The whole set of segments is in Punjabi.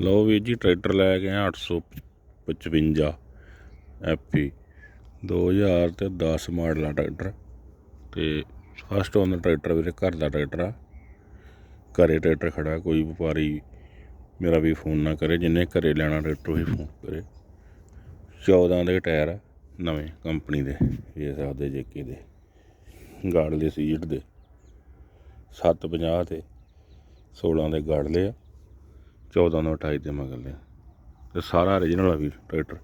ਲਓ ਵੀਰ ਜੀ, ਟਰੈਕਟਰ ਲੈ ਕੇ ਆ 855 ਐਪੀ 2000 ਤੇ 10 ਮਾਡਲ ਆ ਟਰੈਕਟਰ। ਤੇ ਫਸਟ ਓਨਰ ਟਰੈਕਟਰ ਵੀਰੇ, ਘਰ ਦਾ ਟਰੈਕਟਰ ਆ। ਘਰੇ ਟਰੈਕਟਰ ਖੜਾ, ਕੋਈ ਵਪਾਰੀ ਮੇਰਾ ਵੀ ਫੋਨ ਨਾ ਕਰੇ, ਜਿੰਨੇ ਘਰੇ ਲੈਣਾ ਟਰੈਕਟਰ ਹੀ ਫੋਨ ਕਰੇ। 14 ਦੇ ਟਾਇਰ ਆ, ਨਵੇਂ ਕੰਪਨੀ ਦੇ ਇਹ ਸਕਦੇ ਜੇਕੇ ਦੇ, ਗਾੜਲੇ ਸੀਟ ਦੇ। 750 ਤੇ 16 ਦੇ ਗਾੜਲੇ ਆ। 14 ਨੂੰ 28 ਦੇ ਮਗਲੇ ਤੇ ਸਾਰਾ origignal ਆ ਵੀ ਟਰੈਕਟਰ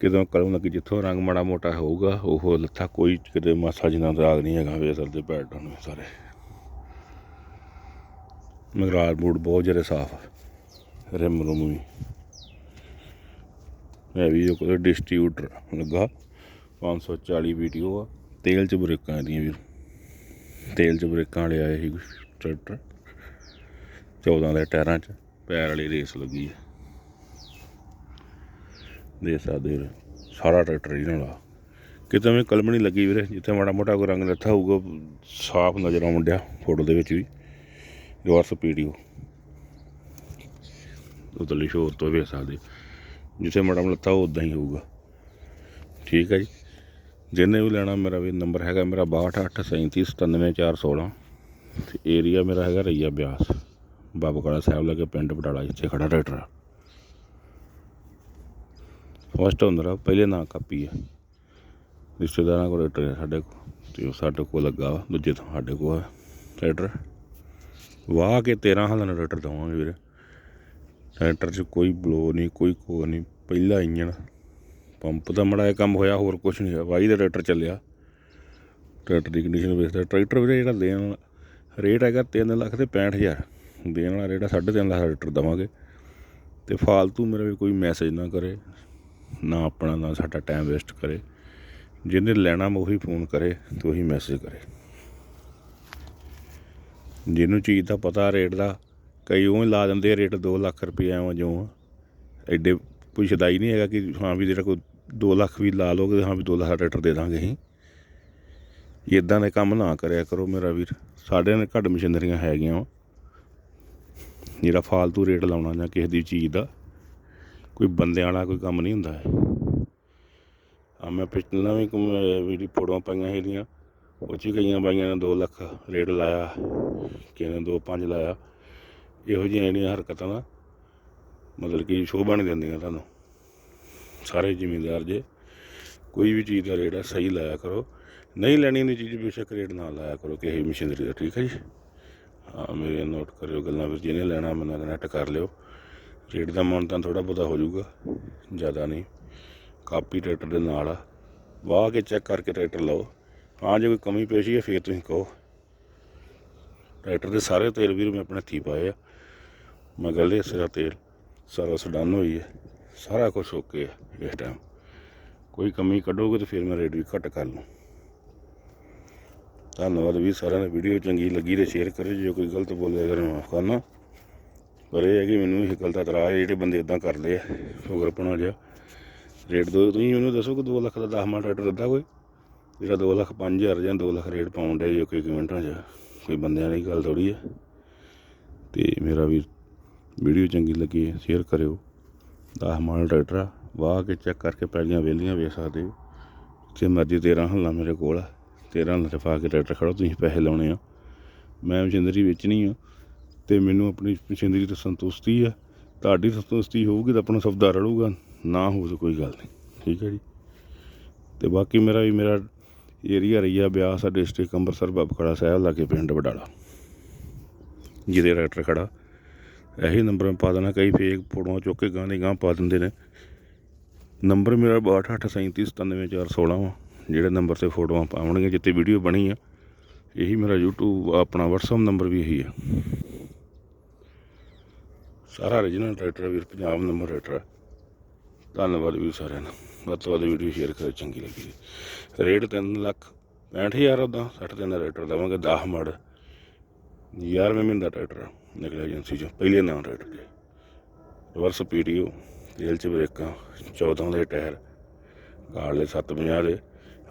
ਕਿਦੋਂ ਕਲਮ ਲੱਗੀ, ਜਿੱਥੋਂ ਰੰਗ ਮਾੜਾ ਮੋਟਾ ਹੋਊਗਾ, ਉਹ ਲੱਥਾ ਕੋਈ ਕਿਤੇ ਮਾਸਾ ਜਿੰਨਾ ਦਾਗ ਨਹੀਂ ਹੈਗਾ, ਵੇ ਦੇ ਪੈਟਰਨ ਨੂੰ ਸਾਰੇ। ਮਗਰਾਲ ਬੂਟ ਬਹੁਤ ਜਿਹੜੇ ਸਾਫ਼ ਆ। ਰਿਮ ਰੁਮ ਵੀ। ਇਹ ਵੀ ਕੋਈ ਡਿਸਟ੍ਰੀਬਿਊਟਰ ਲੱਗਾ। 540 ਵੀਡੀਓ ਆ। ਤੇਲ ਚ ਬ੍ਰੇਕਾਂ ਇਹਦੀਆਂ ਵੀਰ ਤੇਲ ਚ ਬ੍ਰੇਕਾਂ ਵਾਲੇ ਆਏ ਸੀ ਟਰੈਕਟਰ 14 ਦੇ ਟਾਇਰਾਂ 'ਚ। ਪੈਰ ਵਾਲੀ ਰੇਸ ਲੱਗੀ ਹੈ। ਦੇ ਸਕਦੇ ਹੋ, ਸਾਰਾ ਟਰੈਕਟਰ ਇਹਨਾਂ ਦਾ ਕਿਤੇ ਵੀ ਕਲਮ ਨਹੀਂ ਲੱਗੀ ਵੀਰੇ, ਜਿੱਥੇ ਮਾੜਾ ਮੋਟਾ ਕੋਈ ਰੰਗ ਲੱਥਾ ਹੋਊਗਾ, ਸਾਫ਼ ਨਜ਼ਰ ਆਉਣ ਡਿਆ ਫੋਟੋ ਦੇ ਵਿੱਚ ਵੀ। ਰਿਵਰਸ ਪੀਡੀਓ ਉਤਲੀ ਸ਼ੋਰ ਤੋਂ ਵੇਖ ਸਕਦੇ ਜਿੱਥੇ ਮਾੜਾ ਮੋਟਾ ਲੱਥਾ ਉਦਾਂ ਹੀ ਹੋਊਗਾ। ਠੀਕ ਹੈ ਜੀ। ਜਿਹਨੇ ਵੀ ਲੈਣਾ ਮੇਰਾ ਵੀ ਨੰਬਰ ਹੈਗਾ, ਮੇਰਾ 6283797416 ਤੇ ਏਰੀਆ ਮੇਰਾ ਹੈਗਾ ਰਈਆ ਬਿਆਸ। ਬਾਬਾ ਕਾਲਾ ਸਾਹਿਬ ਲੱਗੇ ਪਿੰਡ ਬਟਾਲਾ ਜਿੱਥੇ ਖੜਾ ਟਰੈਕਟਰ ਫਸਟ ਹੁੰਦਾ ਪਹਿਲੇ ਨਾਂ ਕਾਪੀ ਹੈ ਰਿਸ਼ਤੇਦਾਰਾਂ ਕੋਲ ਟਰੈਕਟਰ ਸਾਡੇ ਕੋਲ ਤੇ ਉਹ ਸਾਡੇ ਕੋਲ ਲੱਗਾ ਵਾ, ਦੂਜੇ ਤੋਂ ਸਾਡੇ ਕੋਲ ਟਰੈਕਟਰ। ਵਾਹ ਕੇ 13 ਹਾਲਾਂ ਦਾ ਟਰੈਕਟਰ ਦਵਾਂਗੇ ਵੀਰੇ। ਟਰੈਕਟਰ 'ਚ ਕੋਈ ਬਲੋ ਨਹੀਂ, ਕੋਈ ਕੋ ਨਹੀਂ, ਪਹਿਲਾ ਇੰਜਣ ਪੰਪ ਦਾ ਮੜਾ ਕੰਮ ਹੋਇਆ, ਹੋਰ ਕੁਝ ਨਹੀਂ ਹੋਇਆ। ਵਾਹੀ ਦਾ ਟਰੈਕਟਰ ਚੱਲਿਆ। ਟਰੈਕਟਰ ਦੀ ਕੰਡੀਸ਼ਨ ਵੇਖਦਾ ਟਰੈਕਟਰ ਵੀਰੇ ਜਿਹੜਾ ਦੇਣ ਵਾਲਾ ਰੇਟ ਹੈਗਾ 3 ਲੱਖ ਤੇ 65000 ਦੇਣ ਵਾਲਾ ਰੇਟ ਆ 3.5 ਲੱਖ ਦਾ ਟਰੈਕਟਰ ਦਵਾਂਗੇ। ਤੇ ਫਾਲਤੂ ਮੇਰਾ ਵੀ ਕੋਈ ਮੈਸੇਜ ਨਾ ਕਰੇ, ਨਾ ਆਪਣਾ, ਨਾ ਸਾਡਾ ਟਾਈਮ ਵੇਸਟ ਕਰੇ। ਜਿਹਨੇ ਲੈਣਾ ਮੈਂ ਉਹੀ ਫੋਨ ਕਰੇ ਤੇ ਉਹੀ ਮੈਸੇਜ ਕਰੇ। ਜਿਹਨੂੰ ਚੀਜ਼ ਦਾ ਪਤਾ ਰੇਟ ਦਾ, ਕਈ ਉਹ ਲਾ ਦਿੰਦੇ ਆ ਰੇਟ 2 ਲੱਖ ਰੁਪਏ ਐਵੇਂ ਜੋ ਆ। ਐਡੇ ਕੋਈ ਸ਼ਦਾਈ ਨਹੀਂ ਹੈਗਾ ਕਿ ਹਾਂ ਵੀ ਜਿਹੜਾ ਕੋਈ 2 ਲੱਖ ਵੀ ਲਾ ਲੋਗੇ ਹਾਂ ਵੀ 2 ਲੱਖ ਦਾ ਦੇ ਦਾਂਗੇ ਅਸੀਂ। ਇਦਾਂ ਦੇ ਕੰਮ ਨਾ ਕਰਿਆ ਕਰੋ ਮੇਰਾ ਵੀਰ। ਸਾਡੇ ਨੇ ਘੱਟ ਮਸ਼ੀਨਰੀਆਂ ਹੈਗੀਆਂ ਵਾ। ਜਿਹੜਾ ਫਾਲਤੂ ਰੇਟ ਲਾਉਣਾ ਜਾਂ ਕਿਸੇ ਦੀ ਚੀਜ਼ ਦਾ, ਕੋਈ ਬੰਦਿਆਂ ਵਾਲਾ ਕੋਈ ਕੰਮ ਨਹੀਂ ਹੁੰਦਾ। ਹੈ ਆ ਮੈਂ ਪਿਛਲਾ ਵੀ ਵੀਡੀ ਫੋਟੋਆਂ ਪਾਈਆਂ ਇਹਦੀਆਂ ਉਹ 'ਚ ਕਈਆਂ ਬਾਈਆਂ ਨੇ 2 ਲੱਖ ਰੇਟ ਲਾਇਆ, ਕਿਸੇ ਨੇ 2.5 ਲਾਇਆ। ਇਹੋ ਜਿਹੀਆਂ ਜਿਹੜੀਆਂ ਹਰਕਤਾਂ ਦਾ ਮਤਲਬ ਕਿ ਸ਼ੋਭਾ ਨਹੀਂ ਦਿੰਦੀਆਂ ਤੁਹਾਨੂੰ। ਸਾਰੇ ਜ਼ਿਮੀਂਦਾਰ ਜੇ ਕੋਈ ਵੀ ਚੀਜ਼ ਦਾ ਰੇਟ ਆ, ਸਹੀ ਲਾਇਆ ਕਰੋ। ਨਹੀਂ ਲੈਣੀ ਦੀ ਚੀਜ਼, ਬੇਸ਼ੱਕ ਰੇਟ ਨਾ ਲਾਇਆ ਕਰੋ, ਕਿਸੇ ਮਸ਼ੀਨਰੀ ਦਾ, ਠੀਕ ਹੈ ਜੀ? ਮੇਰੇ ਨੋਟ ਕਰਿਓ ਗੱਲਾਂ ਵਿੱਚ ਜਿਹਨੇ ਲੈਣਾ, ਮੈਨੂੰ ਕਨੈਕਟ ਕਰ ਲਿਓ। ਰੇਟ ਦਾ ਮਾਨ ਤਾਂ ਥੋੜਾ ਬਹੁਤਾ ਹੋ ਜਾਊਗਾ, ਜ਼ਿਆਦਾ ਨਹੀਂ। ਕਾਪੀ ਟਰੈਕਟਰ ਦੇ ਨਾਲ ਆ। ਵਾਹ ਕੇ ਚੈੱਕ ਕਰਕੇ ਟਰੈਕਟਰ ਲਓ। ਹਾਂ, ਜੇ ਕੋਈ ਕਮੀ ਪੇਸ਼ੀ ਹੈ, ਫੇਰ ਤੁਸੀਂ ਕਹੋ। ਟਰੈਕਟਰ ਦੇ ਸਾਰੇ ਤੇਲ ਵੀਰ ਮੈਂ ਆਪਣੇ ਹੱਥੀਂ ਪਾਏ ਆ। ਮੈਂ ਗੱਲੇ ਸਿਰਾ ਤੇਲ, ਸਾਰਾ ਸਡਨ ਹੋਈ ਹੈ। ਸਾਰਾ ਕੁਝ ਓਕੇ ਹੈ ਇਸ ਟਾਈਮ ਕੋਈ ਕਮੀ ਕੱਢੋਗੇ ਤਾਂ ਫਿਰ ਮੈਂ ਰੇਟ ਵੀ ਘੱਟ ਕਰ ਲੂੰ ਧੰਨਵਾਦ ਵੀ ਸਾਰਿਆਂ ਨੇ ਵੀਡੀਓ ਚੰਗੀ ਲੱਗੀ ਤੇ ਸ਼ੇਅਰ ਕਰਿਓ, ਜੇ ਕੋਈ ਗਲਤ ਬੋਲਿਆ ਅਗਰ ਮਾਫ ਕਰਨਾ। ਪਰ ਇਹ ਹੈ ਕਿ ਮੈਨੂੰ ਇਹ ਗਲਤ ਇਤਰਾਜ਼ ਹੈ, ਜਿਹੜੇ ਬੰਦੇ ਇਦਾਂ ਕਰਦੇ ਆ ਸ਼ੁਗਰਪਣਾ ਜਿਹਾ। ਰੇਟ ਦੋ, ਤੁਸੀਂ ਮੈਨੂੰ ਦੱਸੋ ਕਿ 2 ਲੱਖ ਦਾ 10 ਮਾਲ ਟਰੈਕਟਰ ਦਿੱਤਾ ਕੋਈ? ਜਿਹੜਾ 2 ਲੱਖ 5000 ਜਾਂ 2 ਲੱਖ ਰੇਟ ਪਾਉਣ ਦੇ ਜੋ, ਕੋਈ ਕਮੈਂਟਾਂ 'ਚ। ਕੋਈ ਬੰਦਿਆਂ ਦੀ ਗੱਲ ਥੋੜੀ ਹੈ ਤੇ ਮੇਰਾ ਵੀ ਵੀਡੀਓ ਚੰਗੀ ਲੱਗੀ ਸ਼ੇਅਰ ਕਰਿਓ। 10 ਮਾਲ ਟਰੈਕਟਰ ਆ, ਵਾਹ ਕੇ ਚੈੱਕ ਕਰਕੇ ਪਹਿਲੀਆਂ ਵੇਲੀਆਂ ਵੇਖ ਸਕਦੇ ਹੋ। ਜੇ ਮਰਜ਼ੀ 13 ਹੱਲਾ ਮੇਰੇ ਕੋਲ ਆ। 13 ਹੱਲਾ ਪਾ ਕੇ ਟਰੈਕਟਰ ਖੜੋ ਤੁਸੀਂ ਪੈਸੇ ਲਾਉਣੇ ਆ। ਮੈਂ ਮਸ਼ੀਨਰੀ ਵੇਚਣੀ ਆ ਤੇ ਮੈਨੂੰ ਆਪਣੀ ਮਸ਼ੀਨਰੀ ਤੋਂ ਸੰਤੁਸ਼ਟੀ ਆ। ਤੁਹਾਡੀ ਸੰਤੁਸ਼ਟੀ ਹੋਊਗੀ ਤਾਂ ਆਪਣਾ ਸੌਦਾ ਰੜੂਗਾ ਨਾ ਹੋਊ ਤਾਂ ਕੋਈ ਗੱਲ ਨਹੀਂ। ਠੀਕ ਹੈ ਜੀ? ਤੇ ਬਾਕੀ ਮੇਰਾ ਵੀ ਮੇਰਾ ਏਰੀਆ ਰਈਆ ਬਿਆਸ ਆ, ਡਿਸਟ੍ਰਿਕਟ ਅੰਮ੍ਰਿਤਸਰ, ਬਬਖੜਾ ਸਾਹਿਬ, ਲਾਗੇ ਪਿੰਡ ਬਡਾਲਾ ਜਿਹਦੇ ਟਰੈਕਟਰ ਖੜਾ। ਇਹੀ ਨੰਬਰ ਪਾ ਦੇਣਾ, ਕਈ ਫੇਕ ਫੋਟੋਆਂ ਚੁੱਕ ਕੇ ਗਾਂ ਦੀ ਗਾਂ ਪਾ ਦਿੰਦੇ ਨੇ। ਨੰਬਰ ਮੇਰਾ 6287397416 ਵਾ। ਜਿਹੜੇ ਨੰਬਰ ਤੇ ਫੋਟੋਆਂ ਪਾਉਣਗੀਆਂ ਜਿੱਤੇ ਵੀਡੀਓ ਬਣੀ ਆ ਇਹੀ ਮੇਰਾ YouTube ਆਪਣਾ WhatsApp ਨੰਬਰ ਵੀ ਇਹੀ ਆ। ਸਾਰਾ origignal ਟਰੈਕਟਰ ਵੀਰ ਪੰਜਾਬ ਨੰਬਰ ਟਰੈਕਟਰ ਧੰਨਵਾਦ ਵੀ ਸਾਰਿਆਂ ਨੂੰ ਵੱਧ ਤੋਂ ਵੱਧ ਵੀਡੀਓ ਸ਼ੇਅਰ ਕਰੋ ਚੰਗੀ ਲੱਗੀ ਰੇਟ 3 ਲੱਖ 65000 ਉਦਾਂ 60 ਦਿਨ ਦਾ ਟਰੈਕਟਰ ਦੇਵਾਂਗੇ 10 ਮੜ। 11ਵੇਂ ਮਹੀਨੇ ਦਾ ਟਰੈਕਟਰ ਆ, ਨਿਕਲਿਆ ਏਜੰਸੀ ਚੋਂ ਪਹਿਲੇ ਨਾਂ ਟਰੈਕਟਰ ਦੇ ਰਿਵਰਸ ਪੀਟੀਓ ਤੇਲ ਚ ਬ੍ਰੇਕਾਂ 14 ਦੇ ਟਾਇਰ ਕਾਲੇ 750 ਦੇ।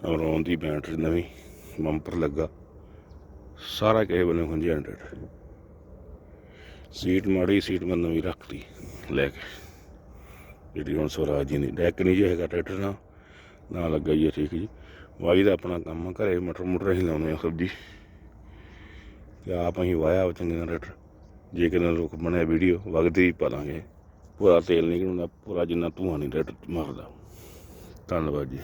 ਅਮਰੋਨ ਦੀ ਬੈਟਰੀ ਨਵੀਂ ਬੰਪਰ ਲੱਗਾ। ਸਾਰਾ ਕਿਸੇ ਵੱਲੋਂ ਹੁੰਜੀ 100 ਸੀਟ ਮਾੜੀ ਸੀਟ ਮੈਂ ਨਵੀਂ ਰੱਖਤੀ ਲੈ ਕੇ। ਜਿਹੜੀ ਹੁਣ ਸਵਰਾਜ ਜੀ ਦੀ ਡੈਕ ਨਹੀਂ ਜੇ ਹੈਗਾ ਟਰੈਕਟਰ ਨਾਲ ਨਾ ਲੱਗਾ ਜੀ ਇਹ ਠੀਕ ਜੀ। ਵਾਈ ਦਾ ਆਪਣਾ ਕੰਮ ਆ, ਘਰੇ ਮਟਰ ਮੁਟਰ ਅਸੀਂ ਲਾਉਂਦੇ ਆ ਸਬਜ਼ੀ। ਤੇ ਆਪ ਅਸੀਂ ਵਾਇਆ ਵਾ ਚੰਗੇ ਨਾਲ ਟਰੈਕਟਰ। ਜੇ ਕਿਤੇ ਰੁਕ ਬਣਿਆ ਵੀਡੀਓ ਵਗਦੀ ਹੀ ਪਾ ਲਾਂਗੇ। ਪੂਰਾ ਤੇਲ ਨਹੀਂ ਕਿਉਂਦਾ ਪੂਰਾ ਜਿੰਨਾ ਧੂਆਂ ਨਹੀਂ ਟਰੈਕਟਰ ਮਾਰਦਾ। ਧੰਨਵਾਦ ਜੀ।